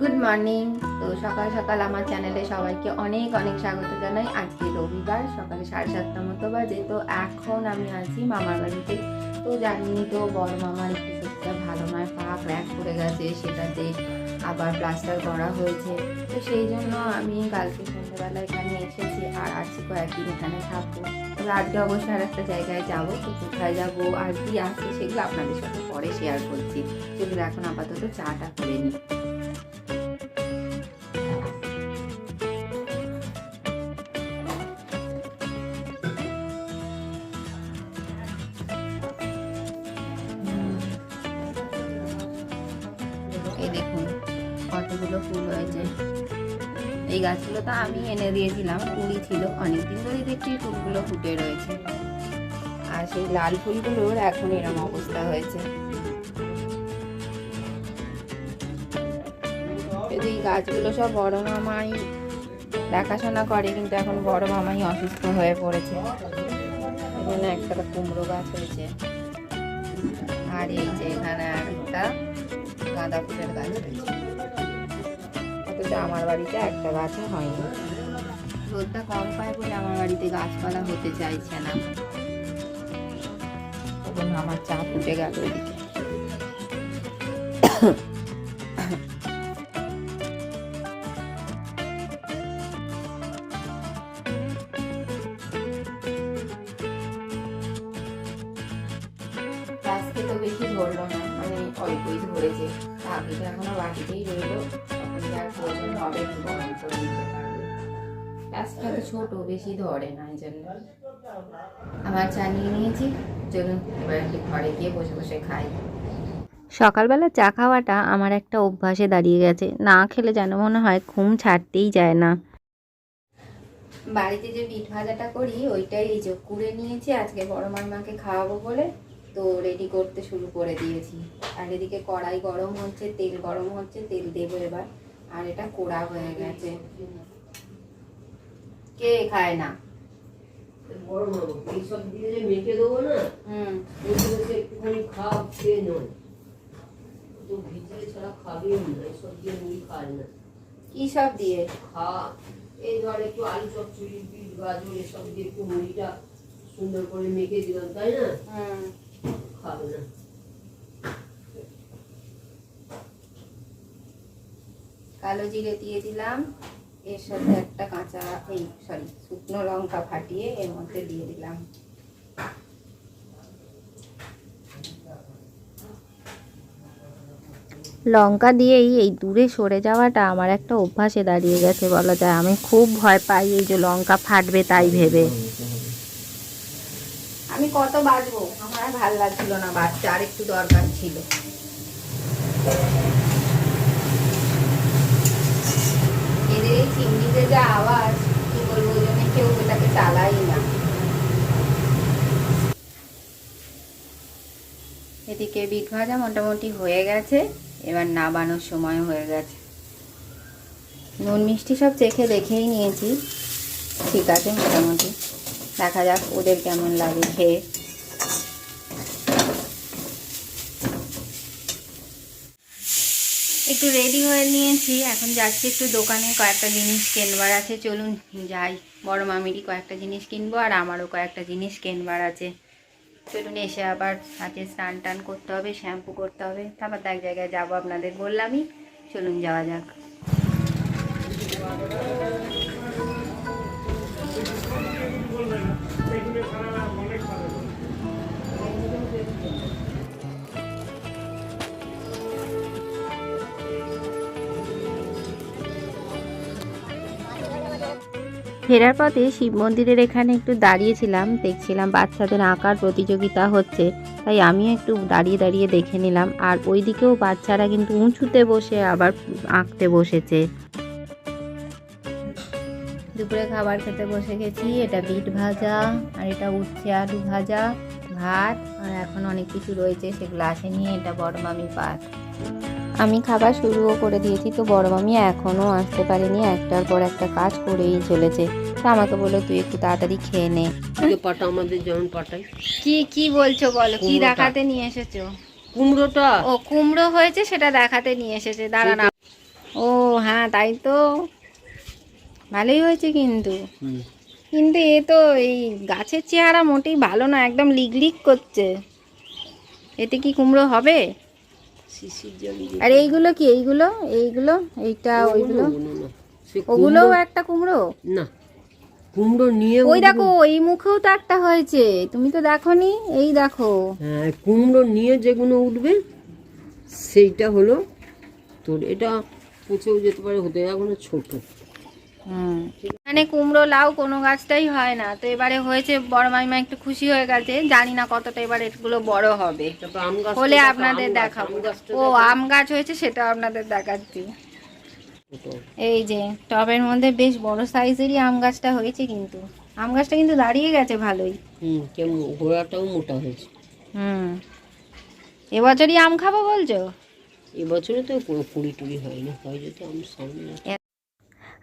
Good morning তো সকাল সকাল আমার চ্যানেলে সবাইকে অনেক অনেক স্বাগত জানাই। আজকে রবিবার, সকালে সাড়ে সাতটা মতো বাজে। তো এখন আমি আছি মামার বাড়িতে। তো জানি তো বড় মামার একটু শরীরটা ভালো নয়, পা ক্র্যাক করে গেছে, সেটাতে আবার প্লাস্টার করা হয়েছে। তো সেই জন্য আমি কালকে সন্ধ্যেবেলা এখানে এসেছি আর আজকে কয়েকদিন এখানে থাকব। তবে আজকে অবশ্যই আর একটা জায়গায় যাব, তো কোথায় যাব আর কি আছে সেগুলো আপনাদের সাথে পরে শেয়ার করছি। সেগুলো এখন আপাতত চাটা করে নিই। কতগুলো ফুল হয়েছে? এই গাছগুলো তো আমি এনে দিয়েছিলাম, কুড়ি ছিল অনেকদিন ধরেই দেখছি ফুলগুলো ফুটে রয়েছে। আর সেই লাল ফুলগুলোর এখন এরকম অবস্থা হয়েছে। যদি এই গাছগুলো সব বড় মামাই দেখাশোনা করে, কিন্তু এখন বড় মামাই অসুস্থ হয়ে পড়েছে। এখানে একটা কুমড়ো গাছ হয়েছে। আর এই যে এখানে একটা গাঁদা ফুলের গাছ হয়েছে। অথচ আমার বাড়িতে একটা গাছও হয়নি। রোদটা কম পায় বলে আমার বাড়িতে গাছপালা হতে চাইছে না। আমার চা ফুটে গেল ওদিকে। অল্পই ধরেছে বাকিটা এখনও বাকিতেই রইল। তখন যার প্রয়োজন হবে একটু গরম করে নিতে পারবে। গাছটা তো ছোট বেশি ধরে না এই জন্য। আবার চা নিয়ে নিয়েছি। চলুন এবার একটু ঘরে গিয়ে বসে বসে খাই। সকালবেলা চা খাওয়াটা আমার একটা অভ্যাসে দাঁড়িয়ে গেছে। না খেলে যেন মনে হয় ঘুম ছাড়তেই যায় না। বাড়িতে যে পিঠ ভাজাটা করি ওইটাই এই যে কুড়ে নিয়েছি। আজকে বড় মামাকে খাওয়াবো বলে। তো রেডি করতে শুরু করে দিয়েছি। আর এদিকে কড়াই গরম হচ্ছে তেল গরম হচ্ছে তেল দেবো এবার। আর এটা কোড়া হয়ে গেছে। কে খায় না? কি সব দিয়ে? খা এই ধর একটু আলু চচ্চড়ি বিট গাজর এসব দিয়ে একটু মুড়িটা সুন্দর করে মেখে দিলাম তাই না? কালো জিরে দিয়ে দিলাম। এর সাথে একটা কাঁচা এই সরি শুকনো লঙ্কা ফাটিয়ে এর মধ্যে দিয়ে দিলাম। লঙ্কা দিয়েই এই দূরে সরে যাওয়াটা আমার একটা অভ্যাসে দাঁড়িয়ে গেছে বলা যায়। আমি খুব ভয় পাই এই যে লঙ্কা ফাটবে তাই ভেবে। কত বাজবো? আমার ভালো লাগছিল না বাচ্চা, আর একটু দরকার ছিল। এদের এই চিংড়িতে যা আওয়াজ, কি বলব ওই জন্য কেউ এটাকে চালাই না। এদিকে বিট ভাজা মোটামুটি হয়ে গেছে, এবার নাবানোর সময় হয়ে গেছে। নুন মিষ্টি সব চেখে দেখেই নিয়েছি। ঠিক আছে, মোটামুটি। দেখা যাক ওদের কেমন লাগে, খেয়ে। একটু রেডি হয়ে নিয়েছি, এখন যাচ্ছি একটু দোকানে কয়েকটা জিনিস কেনবার আছে। চলুন যাই, বড় মামিরই কয়েকটা জিনিস কিনবো আর আমারও কয়েকটা জিনিস কেনবার আছে। চলুন এসে আবার সাথে স্নান টান করতে হবে, শ্যাম্পু করতে হবে। তারপর তো এক জায়গায় যাব আপনাদের বললামই। চলুন যাওয়া যাক। ফেরার পথে শিব মন্দিরের এখানে একটু দাঁড়িয়েছিলাম, দেখছিলাম বাচ্চাদের আঁকার প্রতিযোগিতা হচ্ছে, তাই আমিও একটু দাঁড়িয়ে দাঁড়িয়ে দেখে নিলাম। আর ওইদিকেও বাচ্চারা কিন্তু উঁচুতে বসে আবার আঁকতে বসেছে। দুপুরে খাবার খেতে বসে গেছি। এটা বিট ভাজা আর এটা উচ্ছে আলু ভাজা ভাত আর এখন অনেক কিছু রয়েছে সেগুলো আসেনি এটা বড় মামি পাত। আমি খাবার শুরুও করে দিয়েছি তো বড় মামি এখনও আসতে পারেনি। একটার পর একটা কাজ করেই চলেছে। তো আমাকে বলল তুই একটু তাড়াতাড়ি খেয়ে নে। পাটা আমাদের যেমন পাটাই। কি কি বলছো বলো? কি দেখাতে নিয়ে এসেছ? কুমড়োটা? ও কুমড়ো হয়েছে সেটা দেখাতে নিয়ে এসেছে। দাঁড়ান ও হ্যাঁ তাই তো। ভালোই হয়েছে কিন্তু। কিন্তু এ তো এই গাছের চেহারা মোটেই ভালো না একদম লিক লিক করছে। এতে কি কুমড়ো হবে? আর এইগুলো কি এইগুলো? এইগুলো? এইটা ওইগুলো? ওগুলোও একটা কুমড়ো? না কুমড়ো নিয়ে ওই দেখো এই মুখেও তো একটা হয়েছে। তুমি তো দেখো নি এই দেখো। হ্যাঁ কুমড়ো নিয়ে যেগুলো উঠবে সেইটা হলো তোর এটা পচেও যেতে পারে হতে এখনও ছোট। মানে কুমড়ো লাউ কোনো গাছটাই হয় না। তো এবারে হয়েছে বড় মাইমা একটু খুশি হয়ে গেছে। জানি না কতটা এবার এগুলো বড় হবে। হলে আপনাদের দেখাবো। ও আম গাছ হয়েছে সেটা আপনাদের দেখাচ্ছি। এই যে টবের মধ্যে বেশ বড় সাইজেরই আম গাছটা হয়েছে কিন্তু। আম গাছটা কিন্তু দাঁড়িয়ে গেছে ভালোই। হুম গোড়াটাও মোটা হয়েছে। হুম। এবছরই আম খাব বলছো? এবছরে তো কুড়ি টুড়ি হয়নি। হয় যদি আম সামনে।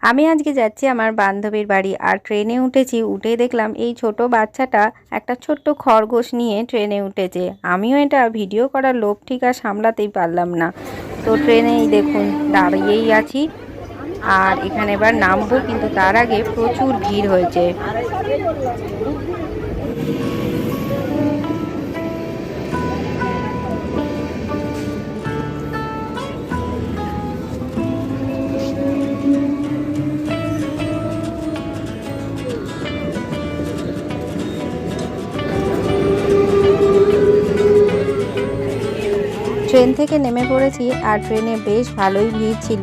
আমি আজকে যাচ্ছি আমার বান্ধবীর বাড়ি আর ট্রেনে উঠেছি উঠে দেখলাম এই ছোট বাচ্চাটা একটা ছোট্ট খরগোশ নিয়ে ট্রেনে উঠেছে। আমিও এটা ভিডিও করার লোভ ঠিক আর সামলাতেই পারলাম না। তো ট্রেনেই দেখুন, দাঁড়িয়েই আছি আর এখানে এবার নামবো, কিন্তু তার আগে প্রচুর ভিড় হয়েছে। ট্রেন থেকে নেমে পড়েছি আর ট্রেনে বেশ ভালোই ভিড় ছিল।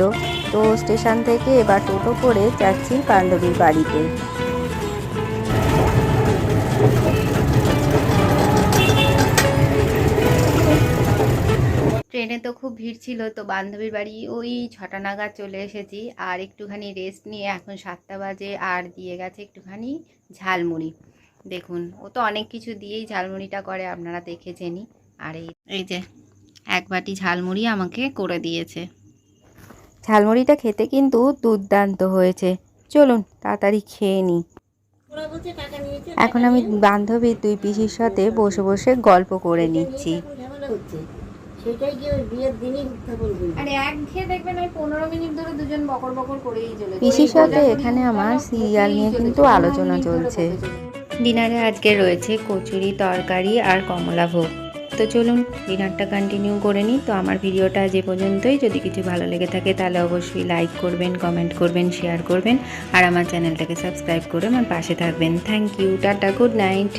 তো স্টেশন থেকে এবার টোটো করে যাচ্ছি বান্ধবীর বাড়িতে। ট্রেনে তো খুব ভিড় ছিল তো বান্ধবীর বাড়ি ওই ছটা নাগাদ চলে এসেছি। আর একটুখানি রেস্ট নিয়ে এখন সাতটা বাজে আর দিয়ে গেছে একটুখানি ঝালমুড়ি। দেখুন ও তো অনেক কিছু দিয়েই ঝালমুড়িটা করে আপনারা দেখেছেনই আর এই এই যে এক বাটি ঝালমুড়ি আমাকে করে দিয়েছে। ঝালমুড়িটা খেতে কিন্তু দুর্দান্ত হয়েছে। চলুন তাড়াতাড়ি খেয়ে নিই। এখন আমি বান্ধবীর দুই পিসির সাথে বসে বসে গল্প করে নিচ্ছি। সেটাই কি ওই বিয়ের দিনই উত্থাপন আরে এক খেয়ে দেখবেন ওই পনেরো মিনিট ধরে দুজন বকর বকর করেই চলেছে পিসির সাথে এখানে আমার সিরিয়াল নিয়ে কিন্তু আলোচনা চলছে। ডিনারে আজকে রয়েছে কচুরি তরকারি আর কমলা ভোগ তো চলুন, ডিনারটা কন্টিনিউ করে নিই। তো আমার ভিডিওটা যে পর্যন্তই। যদি কিছু ভালো লেগে থাকে, তাহলে অবশ্যই লাইক করবেন কমেন্ট করবেন শেয়ার করবেন। আর আমার চ্যানেলটাকে সাবস্ক্রাইব করে আমার পাশে থাকবেন। Thank you tata good night